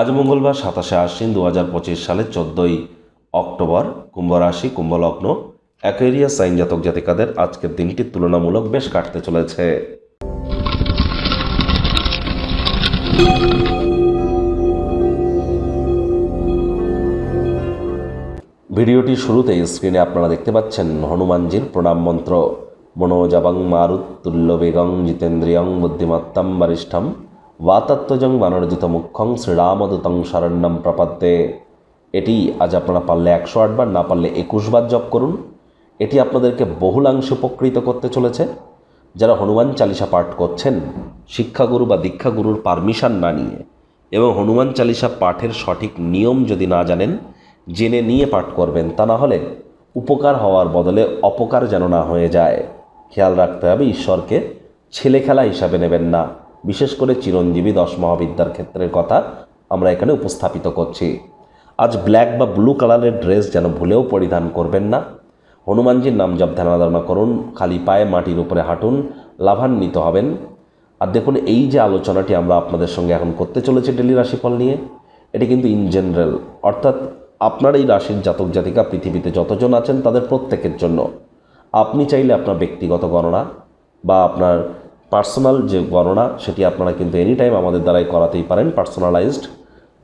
আজ মঙ্গলবার সাতাশে আশ্বিন দু হাজার পঁচিশ সালের চোদ্দোই অক্টোবর কুম্ভ রাশি কুম্ভ লগ্ন অ্যাকোয়ারিয়া সাইন জাতক জাতিকাদের আজকের দিনটি তুলনামূলক বেশ কাটতে চলেছে। ভিডিওটি শুরুতেই স্ক্রিনে আপনারা দেখতে পাচ্ছেন হনুমানজির প্রণাম মন্ত্র। মনোজাবাং মারুত তুল্য বেগং জিতেন্দ্রিয়ং বুদ্ধিমত্তম বরিষ্ঠম ওয়াতাত্মজং বানরজিত মুখ্যং শ্রীরামদূতং শরণ্যম প্রপদ্যে এটি আজ আপনারা পারলে একশো আটবার না পারলে একুশবার জপ করুন এটি আপনাদেরকে বহুলাংশে উপকৃত করতে চলেছে যারা হনুমান চালিসা পাঠ করছেন শিক্ষাগুরু বা দীক্ষাগুরুর পারমিশন না নিয়ে এবং হনুমান চালিসা পাঠের সঠিক নিয়ম যদি না জানেন জেনে নিয়ে পাঠ করবেন তা না হলে উপকার হওয়ার বদলে অপকার যেন না হয়ে যায় খেয়াল রাখতে হবে ঈশ্বরকে ছেলে খেলা হিসাবে নেবেন না। বিশেষ করে চিরঞ্জীবী দশ মহাবিদ্যার ক্ষেত্রের কথা আমরা এখানে উপস্থাপিত করছি। আজ ব্ল্যাক বা ব্লু কালারের ড্রেস যেন ভুলেও পরিধান করবেন না। হনুমানজির নাম জপ ধ্যানাধারণা করুন, খালি পায়ে মাটির উপরে হাঁটুন, লাভান্বিত হবেন। আর দেখুন, এই যে আলোচনাটি আমরা আপনাদের সঙ্গে এখন করতে চলেছি ডেলি রাশিফল নিয়ে, এটি কিন্তু ইন জেনারেল অর্থাৎ আপনার এই রাশির জাতক জাতিকা পৃথিবীতে যতজন আছেন তাদের প্রত্যেকের জন্য। আপনি চাইলে আপনার ব্যক্তিগত গণনা বা আপনার পার্সোনাল যে গণনা, সেটি আপনারা কিন্তু এনি টাইম আমাদের দ্বারাই করাতেই পারেন। পার্সোনালাইজড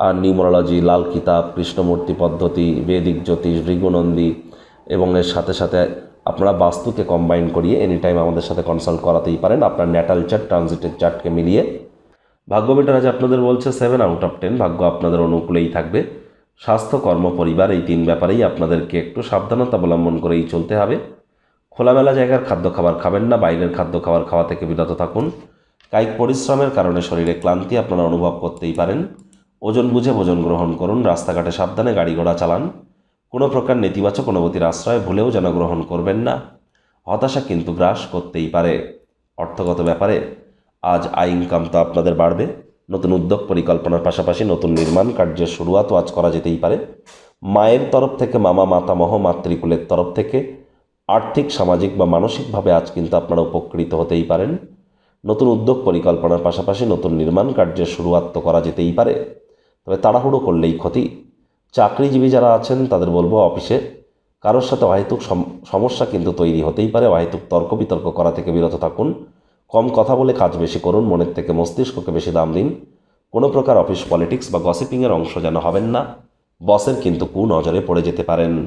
আর নিউমোরোলজি, লাল কিতাব, কৃষ্ণমূর্তি পদ্ধতি, বেদিক জ্যোতিষ ঋগুনন্দী এবং এর সাথে সাথে আপনারা বাস্তুকে কম্বাইন করিয়ে এনি টাইম আমাদের সাথে কনসাল্ট করাতেই পারেন। আপনার ন্যাটাল চার্ট ট্রানজিটের চার্টকে মিলিয়ে। ভাগ্য মিটার আজ আপনাদের বলছে সেভেন আউট অফ টেন ভাগ্য আপনাদের অনুকূলেই থাকবে। স্বাস্থ্য, কর্ম, পরিবার, এই তিন ব্যাপারেই আপনাদেরকে একটু সাবধানতা অবলম্বন করেই চলতে হবে। খোলামেলা জায়গার খাদ্য খাবার খাবেন না, বাইরের খাদ্য খাবার খাওয়া থেকে বিরত থাকুন। কায়িক পরিশ্রমের কারণে শরীরে ক্লান্তি আপনারা অনুভব করতেই পারেন। ওজন বুঝে ভোজন গ্রহণ করুন, রাস্তাঘাটে সাবধানে গাড়ি ঘোড়া চালান। কোনো প্রকার নেতিবাচক অনুভূতির আশ্রয় ভুলেও যেন গ্রহণ করবেন না। হতাশা কিন্তু গ্রাস করতেই পারে। অর্থগত ব্যাপারে আজ আয় ইনকাম তো আপনাদের বাড়বে। নতুন উদ্যোগ পরিকল্পনার পাশাপাশি নতুন নির্মাণ কার্যের শুরুয়াতও আজ করা যেতেই পারে। মায়ের তরফ থেকে মামা, মাতামহ, মাতৃকুলের তরফ থেকে আর্থিক, সামাজিক বা মানসিকভাবে আজ কিন্তু আপনারা উপকৃত হতেই পারেন। নতুন উদ্যোগ পরিকল্পনার পাশাপাশি নতুন নির্মাণ কার্যের শুরুয়াত তো করা যেতেই পারে। তবে তাড়াহুড়ো করলেই ক্ষতি। চাকরিজীবী যারা আছেন, তাদের বলব অফিসে। কারোর সাথে অহেতুক সম- সমস্যা কিন্তু তৈরি হতেই পারে। অহেতুক তর্ক বিতর্ক করা থেকে বিরত থাকুন। কম কথা বলে কাজ বেশি করুন। মনের থেকে মস্তিষ্ককে বেশি দাম দিন। কোনো প্রকার অফিস পলিটিক্স বা গসিপিংয়ের অংশ যেন হবেন না। বসের কিন্তু কু নজরে পড়ে যেতে পারেন।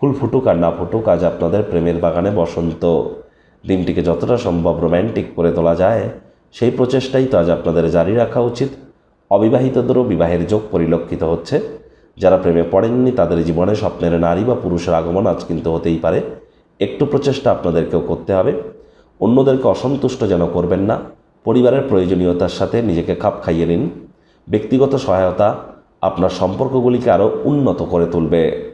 ফুল ফুটুক আর না ফুটুক, আজ আপনাদের প্রেমের বাগানে বসন্ত দিনটিকে যতটা সম্ভব রোম্যান্টিক করে তোলা যায়, সেই প্রচেষ্টাই তো আজ আপনাদের জারি রাখা উচিত। অবিবাহিতদেরও বিবাহের যোগ পরিলক্ষিত হচ্ছে। যারা প্রেমে পড়েননি, তাদের জীবনে স্বপ্নের নারী বা পুরুষের আগমন আজ কিন্তু হতেই পারে। একটু প্রচেষ্টা আপনাদেরকেও করতে হবে। অন্যদেরকে অসন্তুষ্ট যেন করবেন না। পরিবারের প্রয়োজনীয়তার সাথে নিজেকে খাপ খাইয়ে নিন। ব্যক্তিগত সহায়তা আপনার সম্পর্কগুলিকে আরও উন্নত করে তুলবে।